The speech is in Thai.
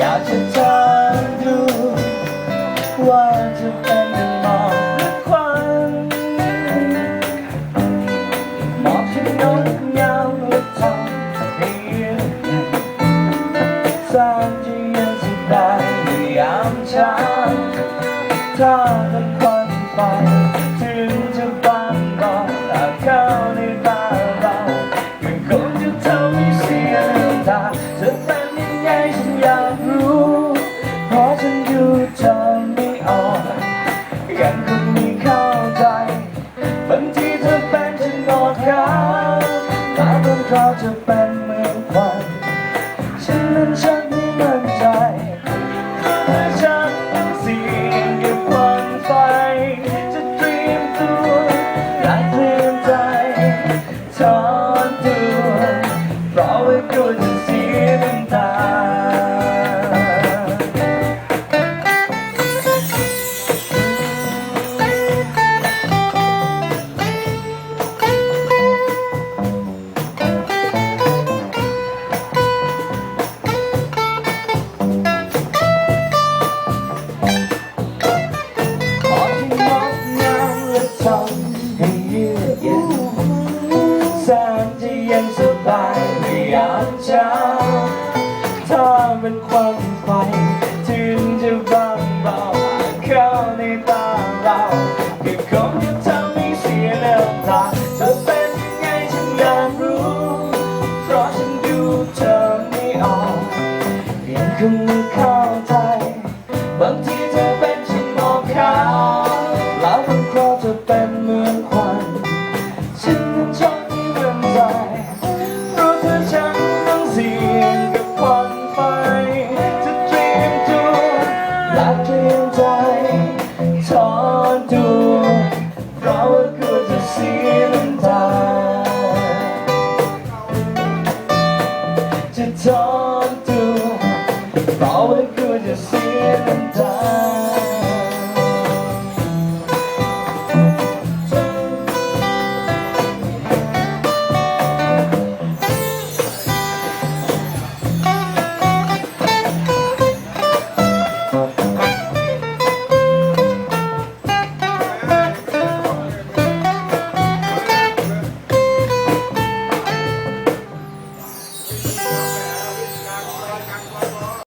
อยากจะเธดูว่าจะเป็นมอกหรือควันมอกที่นกยาวและทำให้ยือกเย็สร้างที่เย็สบายในยามช้าถ้าเป็นคนฝัน อยากรู้ เพราะฉันดูเจอไม่ออกยังคงไม่เข้าใจบางทีเธอเป็นฉันนอนค้างตาบนเราจะเป็นเมืองควันฉันนั้นฉันไม่มั่นใจเธอฉันต้อเสีย require talk.